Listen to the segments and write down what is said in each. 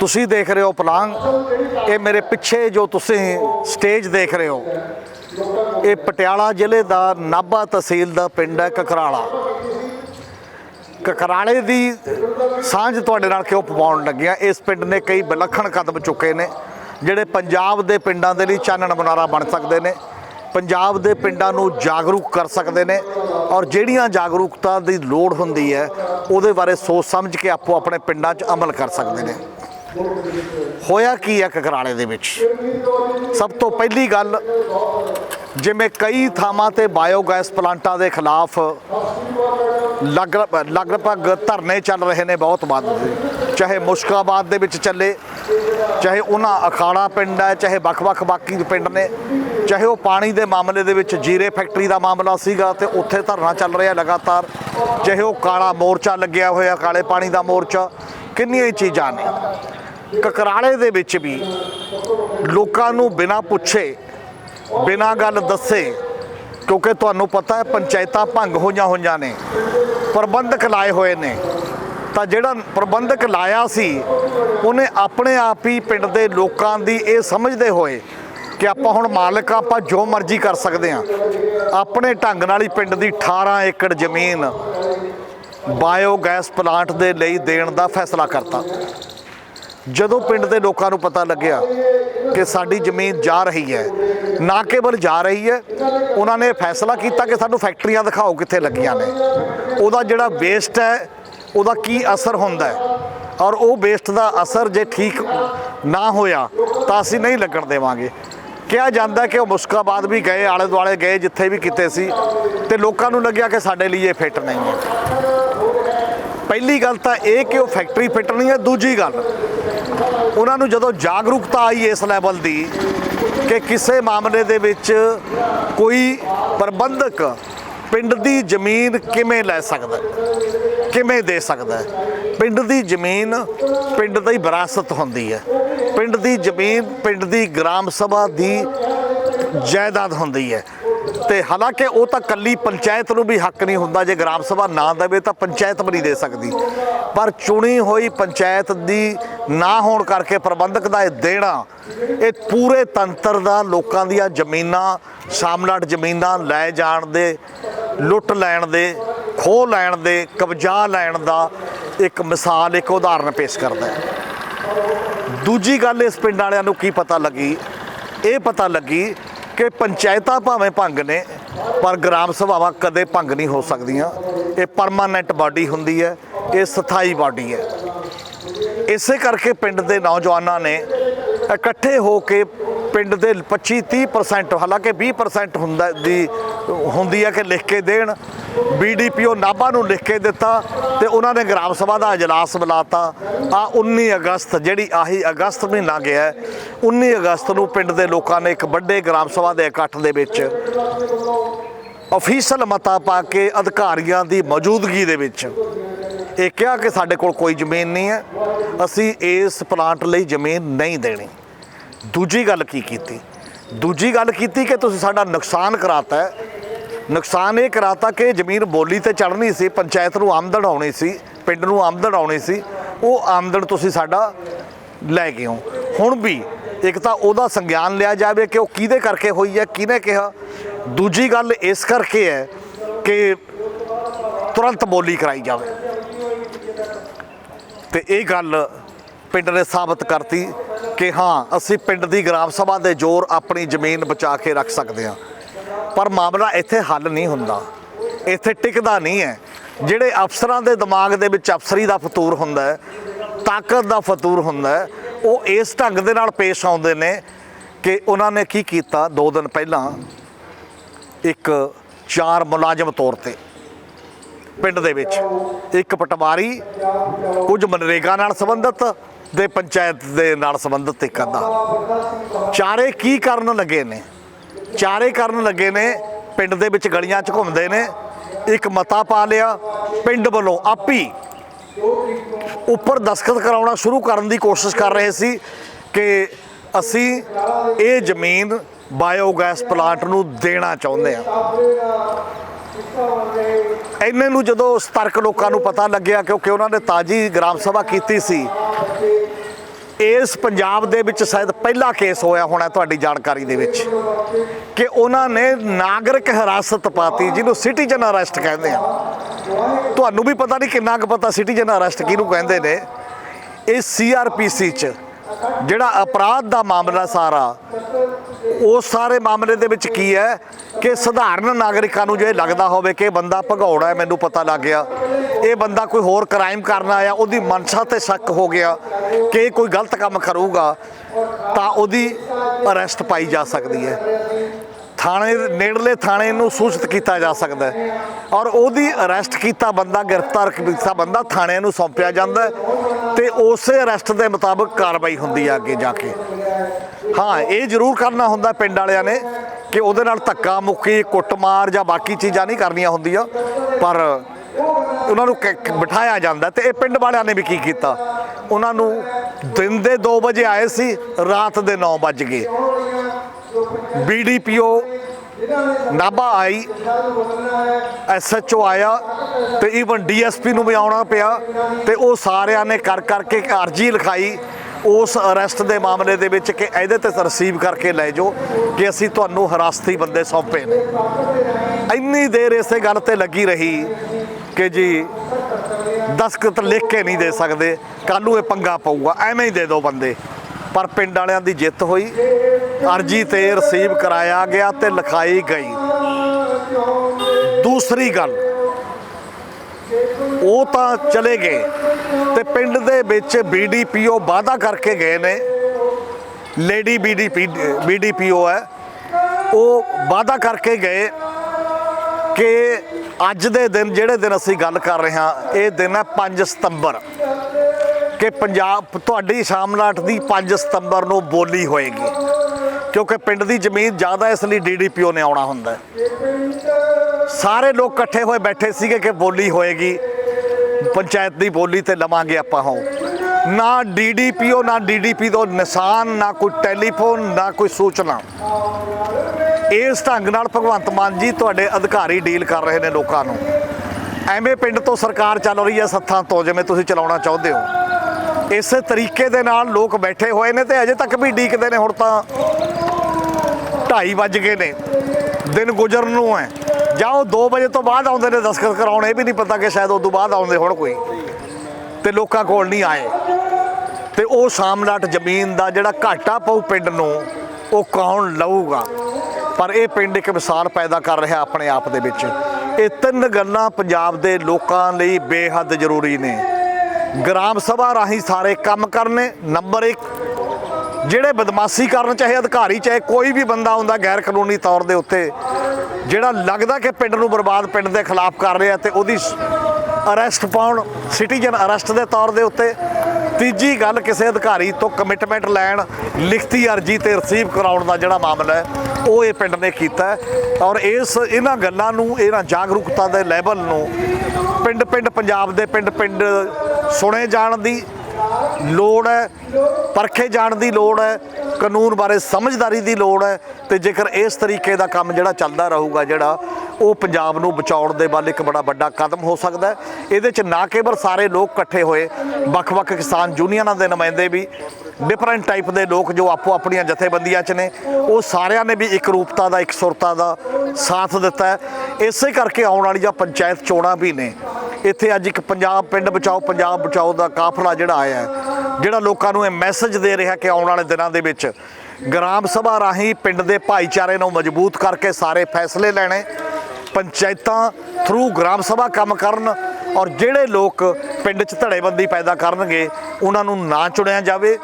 ਤੁਸੀਂ ਦੇਖ ਰਹੇ ਹੋ ਪਲਾਂਗ। ਇਹ ਮੇਰੇ ਪਿੱਛੇ ਜੋ ਤੁਸੀਂ ਸਟੇਜ ਦੇਖ ਰਹੇ ਹੋ, ਇਹ ਪਟਿਆਲਾ ਜ਼ਿਲ੍ਹੇ ਦਾ ਨਾਭਾ ਤਹਿਸੀਲ ਦਾ ਪਿੰਡ ਹੈ ਕਕਰਾਲਾ। ਕਕਰਾਲੇ ਦੀ ਸਾਂਝ ਤੁਹਾਡੇ ਨਾਲ ਕਿਉਂ ਪਵਾਉਣ ਲੱਗਿਆ ਇਸ ਪਿੰਡ ਨੇ ਕਈ ਵਿਲੱਖਣ ਕਦਮ ਚੁੱਕੇ ਨੇ, ਜਿਹੜੇ ਪੰਜਾਬ ਦੇ ਪਿੰਡਾਂ ਦੇ ਲਈ ਚਾਨਣ ਮੁਨਾਰਾ ਬਣ ਸਕਦੇ ਨੇ, ਪੰਜਾਬ ਦੇ ਪਿੰਡਾਂ ਨੂੰ ਜਾਗਰੂਕ ਕਰ ਸਕਦੇ ਨੇ ਔਰ ਜਿਹੜੀਆਂ ਜਾਗਰੂਕਤਾ ਦੀ ਲੋੜ ਹੁੰਦੀ ਹੈ, ਉਹਦੇ ਬਾਰੇ ਸੋਚ ਸਮਝ ਕੇ ਆਪੋ ਆਪਣੇ ਪਿੰਡਾਂ 'ਚ ਅਮਲ ਕਰ ਸਕਦੇ ਨੇ। ਹੋਇਆ ਕੀ ਹੈ ਕਕਰਾਲੇ ਦੇ ਵਿੱਚ? ਸਭ ਤੋਂ ਪਹਿਲੀ ਗੱਲ, ਜਿਵੇਂ ਕਈ ਥਾਵਾਂ ਤੇ ਬਾਇਓਗੈਸ ਪਲਾਂਟਾਂ ਦੇ ਖਿਲਾਫ ਲਗ, ਲਗਭਗ ਧਰਨੇ ਚੱਲ ਰਹੇ ਨੇ ਬਹੁਤ ਵੱਧ। ਚਾਹੇ ਮੁਸ਼ਕਾਬਾਦ ਦੇ ਵਿੱਚ ਚੱਲੇ, ਚਾਹੇ ਉਹਨਾਂ ਅਖਾੜਾ ਪਿੰਡ ਹੈ, ਚਾਹੇ ਵੱਖ-ਵੱਖ ਬਾਕੀ ਪਿੰਡ ਨੇ, ਚਾਹੇ ਉਹ ਪਾਣੀ ਦੇ ਮਾਮਲੇ ਦੇ ਵਿੱਚ ਜੀਰੇ ਫੈਕਟਰੀ ਦਾ ਮਾਮਲਾ ਸੀਗਾ ਤੇ ਉੱਥੇ ਧਰਨਾ ਚੱਲ ਰਿਹਾ ਲਗਾਤਾਰ, ਚਾਹੇ ਉਹ ਕਾਲਾ ਮੋਰਚਾ ਲੱਗਿਆ ਹੋਇਆ, ਕਾਲੇ ਪਾਣੀ ਦਾ ਮੋਰਚਾ, ਕਿੰਨੀਆਂ ਹੀ ਚੀਜ਼ਾਂ ਨੇ। ਕਕਰਾਲੇ ਦੇ ਵਿੱਚ ਵੀ ਲੋਕਾਂ ਨੂੰ ਬਿਨਾਂ ਪੁੱਛੇ, ਬਿਨਾਂ ਗੱਲ ਦੱਸੇ, ਕਿਉਂਕਿ ਤੁਹਾਨੂੰ ਪਤਾ ਹੈ ਪੰਚਾਇਤਾਂ ਭੰਗ ਹੋਈਆਂ ਹੋਈਆਂ ਨੇ, ਪ੍ਰਬੰਧਕ ਲਾਏ ਹੋਏ ਨੇ, ਤਾਂ ਜਿਹੜਾ ਪ੍ਰਬੰਧਕ ਲਾਇਆ ਸੀ, ਉਹਨੇ ਆਪਣੇ ਆਪ ਹੀ ਪਿੰਡ ਦੇ ਲੋਕਾਂ ਦੀ ਇਹ ਸਮਝਦੇ ਹੋਏ ਕਿ ਆਪਾਂ ਹੁਣ ਮਾਲਕ ਆਪਾਂ ਜੋ ਮਰਜ਼ੀ ਕਰ ਸਕਦੇ ਆ ਆਪਣੇ ਢੰਗ ਨਾਲ ਹੀ ਪਿੰਡ ਦੀ 18 ਏਕੜ ਜ਼ਮੀਨ ਬਾਇਓਗੈਸ ਪਲਾਂਟ ਦੇ ਲਈ ਦੇਣ ਦਾ ਫੈਸਲਾ ਕਰਤਾ। ਜਦੋਂ ਪਿੰਡ ਦੇ ਲੋਕਾਂ ਨੂੰ ਪਤਾ ਲੱਗਿਆ ਕਿ ਸਾਡੀ ਜ਼ਮੀਨ ਜਾ ਰਹੀ ਹੈ, ਨਾ ਕੇਵਲ ਜਾ ਰਹੀ ਹੈ, ਉਹਨਾਂ ਨੇ ਫੈਸਲਾ ਕੀਤਾ ਕਿ ਸਾਨੂੰ ਫੈਕਟਰੀਆਂ ਦਿਖਾਓ ਕਿੱਥੇ ਲੱਗੀਆਂ ਨੇ। ਉਹਦਾ ਜਿਹੜਾ ਵੇਸਟ ਹੈ, ਉਹਦਾ ਕੀ ਅਸਰ ਹੁੰਦਾ ਹੈ। ਔਰ ਉਹ ਵੇਸਟ ਦਾ ਅਸਰ ਜੇ ਠੀਕ ਨਾ ਹੋਇਆ, ਤਾਂ ਅਸੀਂ ਨਹੀਂ ਲੱਗਣ ਦੇਵਾਂਗੇ। ਕਿਹਾ ਜਾਂਦਾ ਕਿ ਉਹ ਮੁਸਕਾਬਾਦ ਵੀ ਗਏ ਆਲੇ ਦੁਆਲੇ ਗਏ, ਜਿੱਥੇ ਵੀ ਕਿਤੇ ਸੀ, ਤੇ ਲੋਕਾਂ ਨੂੰ ਲੱਗਿਆ ਕਿ ਸਾਡੇ ਲਈ ਇਹ ਫਿੱਟ ਨਹੀਂ ਹੈ। ਪਹਿਲੀ ਗੱਲ ਤਾਂ ਇਹ ਕਿ ਉਹ ਫੈਕਟਰੀ ਫਿੱਟ ਨਹੀਂ ਹੈ, ਦੂਜੀ ਗੱਲ, ਉਹਨਾਂ ਨੂੰ ਜਦੋਂ ਜਾਗਰੂਕਤਾ ਆਈ ਇਸ ਲੈਵਲ ਦੀ ਕਿ ਕਿਸੇ ਮਾਮਲੇ ਦੇ ਵਿੱਚ ਕੋਈ ਪ੍ਰਬੰਧਕ ਪਿੰਡ ਦੀ ਜ਼ਮੀਨ ਕਿਵੇਂ ਲੈ ਸਕਦਾ ਕਿਵੇਂ ਦੇ ਸਕਦਾ ਪਿੰਡ ਦੀ ਜ਼ਮੀਨ ਪਿੰਡ ਦੀ ਵਿਰਾਸਤ ਹੁੰਦੀ ਹੈ। ਪਿੰਡ ਦੀ ਜ਼ਮੀਨ ਪਿੰਡ ਦੀ ਗ੍ਰਾਮ ਸਭਾ ਦੀ ਜਾਇਦਾਦ ਹੁੰਦੀ ਹੈ। ਤੇ ਹਾਲਾਂਕਿ ਉਹ ਤਾਂ ਕੱਲੀ ਪੰਚਾਇਤ ਨੂੰ ਵੀ ਹੱਕ ਨਹੀਂ ਹੁੰਦਾ, ਜੇ ਗ੍ਰਾਮ ਸਭਾ ਨਾ ਦੇਵੇ ਤਾਂ ਪੰਚਾਇਤ ਵੀ ਨਹੀਂ ਦੇ ਸਕਦੀ। ਪਰ ਚੁਣੀ ਹੋਈ ਪੰਚਾਇਤ ਦੀ ਨਾ ਹੋਣ ਕਰਕੇ ਪ੍ਰਬੰਧਕ ਦਾ ਇਹ ਦੇਣਾ, ਇਹ ਪੂਰੇ ਤੰਤਰ ਦਾ ਲੋਕਾਂ ਦੀਆਂ ਜ਼ਮੀਨਾਂ, ਸਾਮਲਾਟ ਜ਼ਮੀਨਾਂ ਲੈ ਜਾਣ ਦੇ, ਲੁੱਟ ਲੈਣ ਦੇ, ਖੋਹ ਲੈਣ ਦੇ, ਕਬਜ਼ਾ ਲੈਣ ਦਾ ਇੱਕ ਮਿਸਾਲ, ਇੱਕ ਉਦਾਹਰਨ ਪੇਸ਼ ਕਰਦਾ ਹੈ। ਦੂਜੀ ਗੱਲ, ਇਸ ਪਿੰਡ ਵਾਲਿਆਂ ਨੂੰ ਕੀ ਪਤਾ ਲੱਗੀ? ਇਹ ਪਤਾ ਲੱਗੀ ਕਿ ਪੰਚਾਇਤਾਂ ਭਾਵੇਂ ਭੰਗ ਨੇ, ਪਰ ਗ੍ਰਾਮ ਸਭਾਵਾਂ ਕਦੇ ਭੰਗ ਨਹੀਂ ਹੋ ਸਕਦੀਆਂ। ਇਹ ਪਰਮਾਨੈਂਟ ਬਾਡੀ ਹੁੰਦੀ ਹੈ, ਇਹ ਸਥਾਈ ਬਾਡੀ ਹੈ। ਇਸੇ ਕਰਕੇ ਪਿੰਡ ਦੇ ਨੌਜਵਾਨਾਂ ਨੇ ਇਕੱਠੇ ਹੋ ਕੇ ਪਿੰਡ ਦੇ 25 30% ਹਾਲਾਂਕਿ 20% ਹੁੰਦਾ ਦੀ ਹੁੰਦੀ ਹੈ ਕਿ ਲਿਖ ਕੇ ਦੇਣ ਬੀਡੀਪੀਓ ਨਾਭਾ ਨੂੰ ਲਿਖ ਕੇ ਦਿੱਤਾ ਤੇ ਉਹਨਾਂ ਨੇ ਗ੍ਰਾਮ ਸਭਾ ਦਾ اجلاس ਬੁਲਾਤਾ ਆ 19 ਅਗਸਤ ਜਿਹੜੀ ਆਹੀ ਅਗਸਤ ਮਹੀਨਾ ਗਿਆ ਹੈ, 19 ਅਗਸਤ ਨੂੰ ਪਿੰਡ ਦੇ ਲੋਕਾਂ ਨੇ ਇੱਕ ਵੱਡੇ ਗ੍ਰਾਮ ਸਭਾ ਦੇ ਇਕੱਠ ਦੇ ਵਿੱਚ ਅਫੀਸ਼ਲ ਮਤਾ ਪਾ ਕੇ ਅਧਿਕਾਰੀਆਂ ਦੀ ਮੌਜੂਦਗੀ ਦੇ ਵਿੱਚ ਇਹ ਕਿਹਾ ਕਿ ਸਾਡੇ ਕੋਲ ਕੋਈ ਜ਼ਮੀਨ ਨਹੀਂ ਹੈ ਅਸੀਂ ਇਸ ਪਲਾਂਟ ਲਈ ਜ਼ਮੀਨ ਨਹੀਂ ਦੇਣੀ ਦੂਜੀ ਗੱਲ ਕੀ ਕੀਤੀ? ਦੂਜੀ ਗੱਲ ਕੀਤੀ ਕਿ ਤੁਸੀਂ ਸਾਡਾ ਨੁਕਸਾਨ ਕਰਾਤਾ ਹੈ। ਨੁਕਸਾਨ ਇਹ ਕਰਾਤਾ ਕਿ ਜ਼ਮੀਨ ਬੋਲੀ ਤੇ ਚੜ੍ਹਨੀ ਸੀ, ਪੰਚਾਇਤ ਨੂੰ ਆਮਦਨ ਆਉਣੀ ਸੀ, ਪਿੰਡ ਨੂੰ ਆਮਦਨ ਆਉਣੀ ਸੀ, ਉਹ ਆਮਦਨ ਤੁਸੀਂ ਸਾਡਾ ਲੈ ਗਏ ਹੋ। ਹੁਣ ਵੀ ਇੱਕ ਤਾਂ ਉਹਦਾ ਸੰਗਿਆਨ ਲਿਆ ਜਾਵੇ ਕਿ ਉਹ ਕਿਹਦੇ ਕਰਕੇ ਹੋਈ ਹੈ, ਕਿਹਨੇ ਕਿਹਾ? ਦੂਜੀ ਗੱਲ ਇਸ ਕਰਕੇ ਹੈ ਕਿ ਤੁਰੰਤ ਬੋਲੀ ਕਰਾਈ ਜਾਵੇ। ਤੇ ਇਹ ਗੱਲ ਪਿੰਡ ਨੇ ਸਾਬਤ ਕਰਤੀ। ਕਿ ਹਾਂ, ਅਸੀਂ ਪਿੰਡ ਦੀ ਗ੍ਰਾਮ ਸਭਾ ਦੇ ਜ਼ੋਰ ਆਪਣੀ ਜ਼ਮੀਨ ਬਚਾ ਕੇ ਰੱਖ ਸਕਦੇ ਹਾਂ। ਪਰ ਮਾਮਲਾ ਇੱਥੇ ਹੱਲ ਨਹੀਂ ਹੁੰਦਾ। ਇੱਥੇ ਟਿਕਦਾ ਨਹੀਂ ਹੈ। ਜਿਹੜੇ ਅਫਸਰਾਂ ਦੇ ਦਿਮਾਗ ਦੇ ਵਿੱਚ ਅਫਸਰੀ ਦਾ ਫਤੂਰ ਹੁੰਦਾ ਹੈ, ਤਾਕਤ ਦਾ ਫਤੂਰ ਹੁੰਦਾ ਹੈ, ਉਹ ਇਸ ਢੰਗ ਦੇ ਨਾਲ ਪੇਸ਼ ਆਉਂਦੇ ਨੇ ਕਿ ਉਹਨਾਂ ਨੇ ਕੀ ਕੀਤਾ 2 ਦਿਨ ਪਹਿਲਾਂ ਇੱਕ ਚਾਰ ਮੁਲਾਜ਼ਮ ਤੌਰ ਤੇ ਪਿੰਡ ਦੇ ਵਿੱਚ। ਇੱਕ ਪਟਵਾਰੀ, ਕੁਝ ਮਨਰੇਗਾ ਨਾਲ ਸੰਬੰਧਿਤ ਦੇ ਪੰਚਾਇਤ ਦੇ ਨਾਲ ਸੰਬੰਧਿਤ ਇੱਕ ਅੱਧਾ ਚਾਰੇ ਕੀ ਕਰਨ ਲੱਗੇ ਨੇ? ਚਾਰੇ ਕਰਨ ਲੱਗੇ ਨੇ, ਪਿੰਡ ਦੇ ਵਿੱਚ ਗਲੀਆਂ 'ਚ ਘੁੰਮਦੇ ਨੇ, ਇੱਕ ਮਤਾ ਪਾ ਲਿਆ, ਪਿੰਡ ਵੱਲੋਂ ਆਪੀ ਉੱਪਰ ਦਸਖਤ ਕਰਾਉਣਾ ਸ਼ੁਰੂ ਕਰਨ ਦੀ ਕੋਸ਼ਿਸ਼ ਕਰ ਰਹੇ ਸੀ ਕਿ ਅਸੀਂ ਇਹ ਜ਼ਮੀਨ ਬਾਇਓਗੈਸ ਪਲਾਂਟ ਨੂੰ ਦੇਣਾ ਚਾਹੁੰਦੇ ਆ ਇੰਨੇ ਨੂੰ ਜਦੋਂ ਸਤਰਕ ਲੋਕਾਂ ਨੂੰ ਪਤਾ ਲੱਗਿਆ ਕਿਉਂਕਿ ਉਹਨਾਂ ਨੇ ਤਾਜੀ ਗ੍ਰਾਮ ਸਭਾ ਕੀਤੀ ਸੀ ਇਸ ਪੰਜਾਬ ਦੇ ਵਿੱਚ ਸ਼ਾਇਦ ਪਹਿਲਾ ਕੇਸ ਹੋਇਆ ਹੋਣਾ ਤੁਹਾਡੀ ਜਾਣਕਾਰੀ ਦੇ ਵਿੱਚ ਕਿ ਉਹਨਾਂ ਨੇ ਨਾਗਰਿਕ ਹਿਰਾਸਤ ਪਾਤੀ, ਜਿਹਨੂੰ ਸਿਟੀਜ਼ਨ ਅਰੈਸਟ ਕਹਿੰਦੇ ਆ। ਤੁਹਾਨੂੰ ਵੀ ਪਤਾ ਨਹੀਂ ਕਿੰਨਾ ਕੁ ਪਤਾ ਸਿਟੀਜ਼ਨ ਅਰੈਸਟ ਕਿਹਨੂੰ ਕਹਿੰਦੇ ਨੇ। ਇਹ ਸੀਆਰਪੀਸੀ ਚ ਜਿਹੜਾ ਅਪਰਾਧ ਦਾ ਮਾਮਲਾ ਸਾਰਾ ਉਸ ਸਾਰੇ ਮਾਮਲੇ ਦੇ ਵਿੱਚ ਕੀ ਹੈ ਕਿ ਸਧਾਰਨ ਨਾਗਰਿਕਾਂ ਨੂੰ ਜੇ ਲੱਗਦਾ ਹੋਵੇ ਕਿ ਇਹ ਬੰਦਾ ਭਗੌੜਾ ਹੈ, ਮੈਨੂੰ ਪਤਾ ਲੱਗ ਗਿਆ। ਇਹ ਬੰਦਾ ਕੋਈ ਹੋਰ ਕ੍ਰਾਈਮ ਕਰਨ ਆਇਆ, ਉਹਦੀ ਮਨਸ਼ਾ ਤੇ ਸ਼ੱਕ ਹੋ ਗਿਆ ਕਿ ਇਹ ਕੋਈ ਗਲਤ ਕੰਮ ਕਰੂਗਾ, ਤਾਂ ਉਹਦੀ ਅਰੈਸਟ ਪਾਈ ਜਾ ਸਕਦੀ ਹੈ। ਥਾਣੇ, ਨੇੜਲੇ ਥਾਣੇ ਨੂੰ ਸੂਚਿਤ ਕੀਤਾ ਜਾ ਸਕਦਾ ਹੈ। ਔਰ ਉਹਦੀ ਅਰੈਸਟ ਕੀਤਾ ਬੰਦਾ, ਗ੍ਰਿਫਤਾਰ ਕੀਤਾ ਬੰਦਾ ਥਾਣੇ ਨੂੰ ਸੌਂਪਿਆ ਜਾਂਦਾ ਹੈ ਤੇ ਉਸੇ ਅਰੈਸਟ ਦੇ ਮੁਤਾਬਕ ਕਾਰਵਾਈ ਹੁੰਦੀ ਹੈ ਅੱਗੇ ਜਾ ਕੇ। ਹਾਂ, ਇਹ ਜ਼ਰੂਰ ਕਰਨਾ ਹੁੰਦਾ ਪਿੰਡ ਵਾਲਿਆਂ ਨੇ ਕਿ ਉਹਦੇ ਨਾਲ ਧੱਕਾ ਮੁੱਕੀ, ਕੁੱਟਮਾਰ ਜਾਂ ਬਾਕੀ ਚੀਜ਼ਾਂ ਨਹੀਂ ਕਰਨੀਆਂ ਹੁੰਦੀਆਂ, ਪਰ ਉਹਨਾਂ ਨੂੰ ਕ- ਕ- ਬਿਠਾਇਆ ਜਾਂਦਾ ਤੇ ਇਹ ਪਿੰਡ ਵਾਲਿਆਂ ਨੇ ਵੀ ਕੀ ਕੀਤਾ? ਉਹਨਾਂ ਨੂੰ ਦਿਨ ਦੇ 2 ਵਜੇ ਆਏ ਸੀ, ਰਾਤ ਦੇ 9 ਵੱਜ ਗਏ। ਬੀਡੀਪੀਓ ਨਾਭਾ ਆਈ ਐਸਐਚਓ ਆਇਆ ਤੇ ਈਵਨ ਡੀਐਸਪੀ ਨੂੰ ਵੀ ਆਉਣਾ ਪਿਆ ਤੇ ਉਹ ਸਾਰਿਆਂ ਨੇ ਕਰ, ਕਰਕੇ ਇੱਕ ਅਰਜੀ ਲਿਖਾਈ ਉਸ ਅਰੈਸਟ ਦੇ ਮਾਮਲੇ ਦੇ ਵਿੱਚ ਕਿ ਇਹਦੇ ਤੇ ਰਿਸੀਵ ਕਰਕੇ ਲੈ ਜਾਓ ਕਿ ਅਸੀਂ ਤੁਹਾਨੂੰ ਹਰਾਸਤੀ ਬੰਦੇ ਸੌਂਪੇ ਨੇ। ਇੰਨੀ ਦੇਰ ਇਸੇ ਗੱਲ ਤੇ ਲੱਗੀ ਰਹੀ ਕਿ ਜੀ ਦਸਖਤ ਲਿਖ ਕੇ ਨਹੀਂ ਦੇ ਸਕਦੇ ਕੱਲ ਨੂੰ ਇਹ ਪੰਗਾ ਪਊਗਾ, ਐਵੇਂ ਹੀ ਦੇ ਦਿਓ ਬੰਦੇ। ਪਰ ਪਿੰਡ ਵਾਲਿਆਂ ਦੀ ਜਿੱਤ ਹੋਈ, ਅਰਜੀ ਤੇ ਰਿਸੀਵ ਕਰਾਇਆ ਗਿਆ ਤੇ ਲਿਖਾਈ ਗਈ। ਦੂਸਰੀ ਗੱਲ ਉਹ ਤਾਂ ਚਲੇ ਗਏ ਤੇ ਪਿੰਡ ਦੇ ਵਿੱਚ ਬੀਡੀਪੀਓ ਵਾਅਦਾ ਕਰਕੇ ਗਏ ਨੇ। ਲੇਡੀ ਬੀਡੀਪੀ, ਬੀਡੀਪੀਓ ਹੈ। ਉਹ ਵਾਅਦਾ ਕਰਕੇ ਗਏ ਕਿ ਅੱਜ ਦੇ ਦਿਨ, ਜਿਹੜੇ ਦਿਨ ਅਸੀਂ ਗੱਲ ਕਰ ਰਹੇ ਹਾਂ, ਇਹ ਦਿਨ ਹੈ 5 ਸਤੰਬਰ। ਕਿ ਪੰਜਾਬ ਤੁਹਾਡੀ ਸ਼ਾਮਲਾਟ ਦੀ 5 ਸਤੰਬਰ ਨੂੰ ਬੋਲੀ ਹੋਏਗੀ। ਕਿਉਂਕਿ ਪਿੰਡ ਦੀ ਜ਼ਮੀਨ ਜ਼ਿਆਦਾ ਇਸ ਲਈ ਡੀਡੀਪੀਓ ਨੇ ਆਉਣਾ ਹੁੰਦਾ ਸਾਰੇ ਲੋਕ ਇਕੱਠੇ ਹੋਏ ਬੈਠੇ ਸੀਗੇ ਕਿ ਬੋਲੀ ਹੋਏਗੀ। ਪੰਚਾਇਤ ਦੀ ਬੋਲੀ ਤੇ ਲਵਾਂਗੇ ਆਪਾਂ ਹੋ ਨਾ ਡੀਡੀਪੀਓ ਨਾ ਡੀਡੀਪੀ ਤੋਂ ਨਿਸ਼ਾਨ, ਨਾ ਕੋਈ ਟੈਲੀਫੋਨ, ਨਾ ਕੋਈ ਸੂਚਨਾ। ਇਸ ਢੰਗ ਨਾਲ ਭਗਵੰਤ ਮਾਨ ਜੀ ਤੁਹਾਡੇ ਅਧਿਕਾਰੀ ਡੀਲ ਕਰ ਰਹੇ ਨੇ ਲੋਕਾਂ ਨੂੰ। ਐਵੇਂ ਪਿੰਡ ਤੋਂ ਸਰਕਾਰ ਚੱਲ ਰਹੀ ਹੈ ਸੱਥਾਂ ਤੋਂ, ਜਿਵੇਂ ਤੁਸੀਂ ਚਲਾਉਣਾ ਚਾਹੁੰਦੇ ਹੋ। ਇਸੇ ਤਰੀਕੇ ਦੇ ਨਾਲ ਲੋਕ ਬੈਠੇ ਹੋਏ ਨੇ ਤੇ ਅਜੇ ਤੱਕ ਵੀ ਡੀਕਦੇ ਨੇ, ਹੁਣ ਤਾਂ 2:30 ਵੱਜ ਗਏ ਨੇ। ਦਿਨ ਗੁਜ਼ਰਨ ਨੂੰ ਹੈ। ਜਾਂ ਉਹ 2 ਵਜੇ ਤੋਂ ਬਾਅਦ ਆਉਂਦੇ ਨੇ ਦਸਖਤ ਕਰਾਉਣ, ਇਹ ਵੀ ਨਹੀਂ ਪਤਾ ਕਿ ਸ਼ਾਇਦ ਉਦੋਂ ਬਾਅਦ ਆਉਂਦੇ ਹੋਣ ਕੋਈ। ਤੇ ਲੋਕਾਂ ਕੋਲ ਨਹੀਂ ਆਏ। ਤੇ ਉਹ ਸਾਮਲਾਟ ਜ਼ਮੀਨ ਦਾ ਜਿਹੜਾ ਘਾਟਾ ਪਊ ਪਿੰਡ ਨੂੰ, ਉਹ ਕੌਣ ਲਊਗਾ? ਪਰ ਇਹ ਪਿੰਡ ਇੱਕ ਮਿਸਾਲ ਪੈਦਾ ਕਰ ਰਿਹਾ ਆਪਣੇ ਆਪ ਦੇ ਵਿੱਚ। ਇਹ ਤਿੰਨ ਗੱਲਾਂ ਪੰਜਾਬ ਦੇ ਲੋਕਾਂ ਲਈ ਬੇਹੱਦ ਜ਼ਰੂਰੀ ਨੇ। ਗ੍ਰਾਮ ਸਭਾ ਰਾਹੀਂ ਸਾਰੇ ਕੰਮ ਕਰਨੇ, ਨੰਬਰ 1 ਜਿਹੜੇ ਬਦਮਾਸ਼ੀ ਕਰਨ ਚਾਹੇ ਅਧਿਕਾਰੀ, ਚਾਹੇ ਕੋਈ ਵੀ ਬੰਦਾ ਹੁੰਦਾ ਗੈਰ ਕਾਨੂੰਨੀ ਤੌਰ ਦੇ ਉੱਤੇ ਜਿਹੜਾ ਲੱਗਦਾ ਕਿ ਪਿੰਡ ਨੂੰ ਬਰਬਾਦ ਪਿੰਡ ਦੇ ਖਿਲਾਫ ਕਰ ਰਿਹਾ ਤੇ ਉਹਦੀ ਅਰੈਸਟ ਪਾਉਣ, ਸਿਟੀਜ਼ਨ ਅਰੈਸਟ ਦੇ ਤੌਰ ਦੇ ਉੱਤੇ ਤੀਜੀ ਗੱਲ ਕਿਸੇ ਅਧਿਕਾਰੀ ਤੋਂ ਕਮਿਟਮੈਂਟ ਲੈਣ, ਲਿਖਤੀ ਅਰਜੀ ਤੇ ਰਿਸੀਵ ਕਰਾਉਣ ਦਾ ਜਿਹੜਾ ਮਾਮਲਾ ਹੈ, ਉਹ ਇਹ ਪਿੰਡ ਨੇ ਕੀਤਾ ਔਰ ਇਸ, ਇਹਨਾਂ ਗੱਲਾਂ ਨੂੰ, ਇਹਨਾਂ ਜਾਗਰੂਕਤਾ ਦੇ ਲੈਵਲ ਨੂੰ ਪਿੰਡ ਪਿੰਡ ਪੰਜਾਬ ਦੇ ਪਿੰਡ ਪਿੰਡ ਸੁਣੇ ਜਾਣ ਦੀ ਲੋੜ ਹੈ, ਪਰਖੇ ਜਾਣ ਦੀ ਲੋੜ ਹੈ। ਕਾਨੂੰਨ ਬਾਰੇ ਸਮਝਦਾਰੀ ਦੀ ਲੋੜ ਹੈ ਤੇ ਜੇਕਰ ਇਸ ਤਰੀਕੇ ਦਾ ਕੰਮ ਜਿਹੜਾ ਚੱਲਦਾ ਰਹੂਗਾ ਜਿਹੜਾ, ਉਹ ਪੰਜਾਬ ਨੂੰ ਬਚਾਉਣ ਦੇ ਵੱਲ ਇੱਕ ਬੜਾ ਵੱਡਾ ਕਦਮ ਹੋ ਸਕਦਾ ਇਹਦੇ 'ਚ ਨਾ ਕੇਵਲ ਸਾਰੇ ਲੋਕ ਇਕੱਠੇ ਹੋਏ, ਵੱਖ-ਵੱਖ ਕਿਸਾਨ ਯੂਨੀਅਨਾਂ ਦੇ ਨੁਮਾਇੰਦੇ ਵੀ, ਡਿਫਰੈਂਟ ਟਾਈਪ ਦੇ ਲੋਕ ਜੋ ਆਪੋ ਆਪਣੀਆਂ ਜਥੇਬੰਦੀਆਂ 'ਚ ਨੇ, ਉਹ ਸਾਰਿਆਂ ਨੇ ਵੀ ਇੱਕ ਰੂਪਤਾ ਦਾ, ਇੱਕ ਸੁਰਤਾ ਦਾ ਸਾਥ ਦਿੱਤਾ ਇਸੇ ਕਰਕੇ ਆਉਣ ਵਾਲੀਆਂ ਪੰਚਾਇਤ ਚੋਣਾਂ ਵੀ ਨੇ। ਇੱਥੇ ਅੱਜ ਇੱਕ ਪੰਜਾਬ ਪਿੰਡ ਬਚਾਓ, ਪੰਜਾਬ ਬਚਾਓ ਦਾ ਕਾਫਲਾ ਜਿਹੜਾ ਆਇਆ ਹੈ। ਜਿਹੜਾ ਲੋਕਾਂ ਨੂੰ ਇਹ ਮੈਸੇਜ ਦੇ ਰਿਹਾ ਕਿ ਆਉਣ ਵਾਲੇ ਦਿਨਾਂ ਦੇ ਵਿੱਚ ਗ੍ਰਾਮ ਸਭਾ ਰਾਹੀਂ ਪਿੰਡ ਦੇ ਭਾਈਚਾਰੇ ਨੂੰ ਮਜ਼ਬੂਤ ਕਰਕੇ ਸਾਰੇ ਫੈਸਲੇ ਲੈਣੇ, ਪੰਚਾਇਤਾਂ ਥਰੂ ਗ੍ਰਾਮ ਸਭਾ ਕੰਮ ਕਰਨ ਔਰ ਜਿਹੜੇ ਲੋਕ ਪਿੰਡ 'ਚ ਧੜੇਬੰਦੀ ਪੈਦਾ ਕਰਨਗੇ, ਉਹਨਾਂ ਨੂੰ ਨਾ ਚੁਣਿਆ ਜਾਵੇ।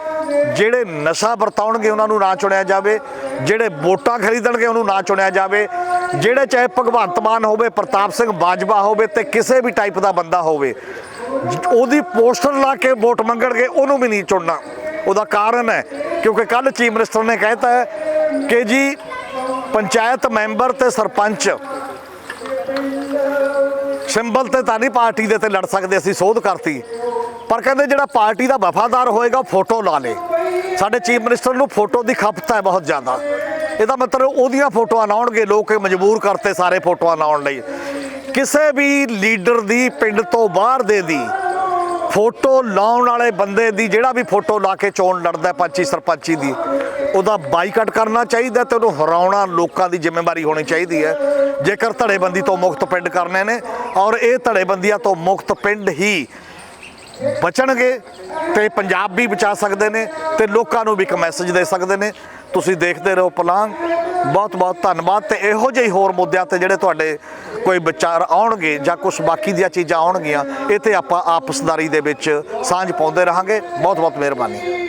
ਜਿਹੜੇ ਨਸ਼ਾ ਵਰਤਾਉਣਗੇ, ਉਹਨਾਂ ਨੂੰ ਨਾ ਚੁਣਿਆ ਜਾਵੇ। ਜਿਹੜੇ ਵੋਟਾਂ ਖਰੀਦਣਗੇ, ਉਹਨੂੰ ਨਾ ਚੁਣਿਆ ਜਾਵੇ। ਜਿਹੜੇ ਚਾਹੇ ਭਗਵੰਤ ਮਾਨ ਹੋਵੇ, ਪ੍ਰਤਾਪ ਸਿੰਘ ਬਾਜਵਾ ਹੋਵੇ ਤੇ ਕਿਸੇ ਵੀ ਟਾਈਪ ਦਾ ਬੰਦਾ ਹੋਵੇ ਉਹਦੀ ਪੋਸਟਰ ਲਾ ਕੇ ਵੋਟ ਮੰਗਣਗੇ, ਉਹਨੂੰ ਵੀ ਨਹੀਂ ਚੁਣਨਾ। ਉਹਦਾ ਕਾਰਨ ਹੈ, ਕਿਉਂਕਿ ਕੱਲ ਚੀਫ ਮਿਨਿਸਟਰ ਨੇ ਕਹਿਤਾ ਹੈ ਕਿ ਜੀ, ਪੰਚਾਇਤ ਮੈਂਬਰ ਤੇ ਸਰਪੰਚ ਸਿੰਬਲ ਤੇ ਤਾਂ ਨਹੀਂ ਪਾਰਟੀ ਦੇ ਤੇ ਲੜ ਸਕਦੇ, ਅਸੀਂ ਸੋਧ ਕਰਤੀ। ਪਰ ਕਹਿੰਦੇ ਜਿਹੜਾ ਪਾਰਟੀ ਦਾ ਵਫਾਦਾਰ ਹੋਏਗਾ ਫੋਟੋ ਲਾ ਲੇ। ਸਾਡੇ ਚੀਫ ਮਿਨਿਸਟਰ ਨੂੰ ਫੋਟੋ ਦੀ ਖਪਤ ਹੈ ਬਹੁਤ ਜ਼ਿਆਦਾ। ਇਹਦਾ ਮਤਲਬ ਉਹਦੀਆਂ ਫੋਟੋਆਂ ਲਾਉਣਗੇ, ਲੋਕ ਮਜਬੂਰ ਕਰਤੇ ਸਾਰੇ ਫੋਟੋਆਂ ਲਾਉਣ ਲਈ। ਕਿਸੇ ਵੀ ਲੀਡਰ ਦੀ ਪਿੰਡ ਤੋਂ ਬਾਹਰ ਦੇ ਦੀ ਫੋਟੋ ਲਾਉਣ ਵਾਲੇ ਬੰਦੇ ਦੀ, ਜਿਹੜਾ ਵੀ ਫੋਟੋ ਲਾ ਕੇ ਚੋਣ ਲੜਦਾ ਪੰਚੀ ਸਰਪੰਚੀ ਦੀ, ਉਹਦਾ ਬਾਈਕਾਟ ਕਰਨਾ ਚਾਹੀਦਾ ਤੇ ਉਹਨੂੰ ਹਰਾਉਣਾ ਲੋਕਾਂ ਦੀ ਜ਼ਿੰਮੇਵਾਰੀ ਹੋਣੀ ਚਾਹੀਦੀ ਹੈ। ਜੇਕਰ ਧੜੇਬੰਦੀ ਤੋਂ ਮੁਕਤ ਪਿੰਡ ਕਰਨੇ ਨੇ ਔਰ ਇਹ ਧੜੇਬੰਦੀਆਂ ਤੋਂ ਮੁਕਤ ਪਿੰਡ ਹੀ ਬਚਣਗੇ ਤੇ ਪੰਜਾਬ ਵੀ ਬਚਾ ਸਕਦੇ ਨੇ ਤੇ ਲੋਕਾਂ ਨੂੰ ਵੀ ਇੱਕ ਮੈਸੇਜ ਦੇ ਸਕਦੇ ਨੇ। ਤੁਸੀਂ ਦੇਖਦੇ ਰਹੋ ਪਲਾਂਗ ਬਹੁਤ ਬਹੁਤ ਧੰਨਵਾਦ ਤੇ ਇਹੋ ਜਿਹੇ ਹੋਰ ਮੁੱਦਿਆਂ ਤੇ ਜਿਹੜੇ ਤੁਹਾਡੇ ਕੋਈ ਵਿਚਾਰ ਆਉਣਗੇ ਜਾਂ ਕੁਝ ਬਾਕੀ ਦੀਆਂ ਚੀਜ਼ਾਂ ਆਉਣਗੀਆਂ, ਇਹ ਤੇ ਆਪਾਂ ਆਪਸਦਾਰੀ ਦੇ ਵਿੱਚ ਸਾਂਝ ਪਾਉਂਦੇ ਰਹਾਂਗੇ। ਬਹੁਤ ਬਹੁਤ ਮਿਹਰਬਾਨੀ।